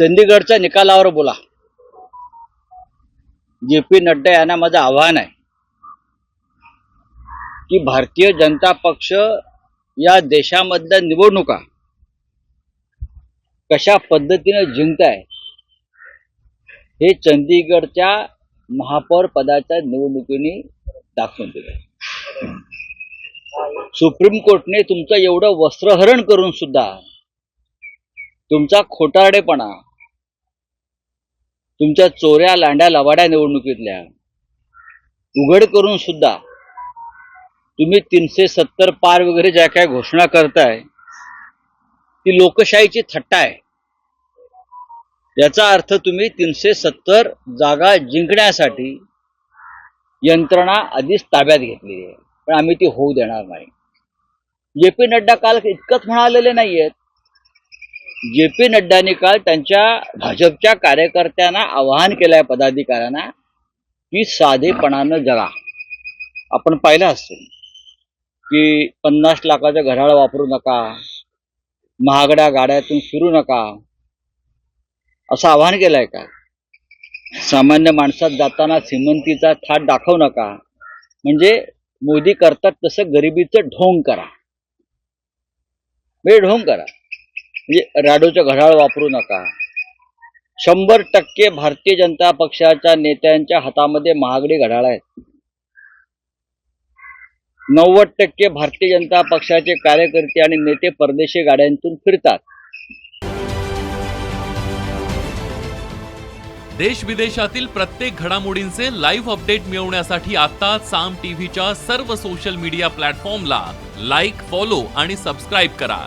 चंदीगडच्या निकालावर बोला. J P Nadda यांना माझं आव्हान आहे की भारतीय जनता पक्ष या देशामधल्या निवडणुका कशा पद्धतीने जिंकताय हे चंदीगडच्या महापौर पदाच्या निवडणुकीने दाखवून दिलं सुप्रीम कोर्टने तुमचं एवढं वस्त्रहरण करून सुद्धा तुमचा खोटारडेपणा तुमच्या चोऱ्या लांड्या लवाड्या निवडणुकीतल्या. उघड करून सुद्धा तुम्ही तीनशे सत्तर पार वगैरे ज्या काय घोषणा करताय ती लोकशाहीची थट्टा आहे. याचा अर्थ तुम्ही तीनशे सत्तर जागा जिंकण्यासाठी यंत्रणा आधीच ताब्यात घेतली आहे. पण आम्ही ती होऊ देणार नाही. जे पी नड्डा काल इतकंच म्हणालेले नाहीयेत जे पी नड्डानी काल त्यांच्या भाजपच्या कार्यकर्त्यांना आवाहन केलंय पदाधिकाऱ्यांना की साधेपणानं जगा. आपण पाहिलं असेल की पन्नास लाखाचं घड्याळ वापरू नका महागड्या गाड्यातून फिरू नका. असं आवाहन केलंय का? सामान्य माणसात जाताना श्रीमंतीचा थाट दाखवू नका. म्हणजे मोदी करतात तसं गरिबीचं ढोंग करा. म्हणजे ढोंग करा. म्हणजे राडोचं घड्याळ वापरू नका. शंभर टक्के भारतीय जनता पक्षाच्या नेत्यांच्या हातामध्ये महागडी घड्याळ आहेत. नव्वद टक्के भारतीय जनता पक्षाचे कार्यकर्ते आणि नेते परदेशी गाड्यांतून फिरतात. देश विदेशातील प्रत्येक घडामोडींचे लाईव्ह अपडेट मिळवण्यासाठी आता साम टीव्हीच्या सर्व सोशल मीडिया प्लॅटफॉर्मला लाईक फॉलो आणि सबस्क्राईब करा.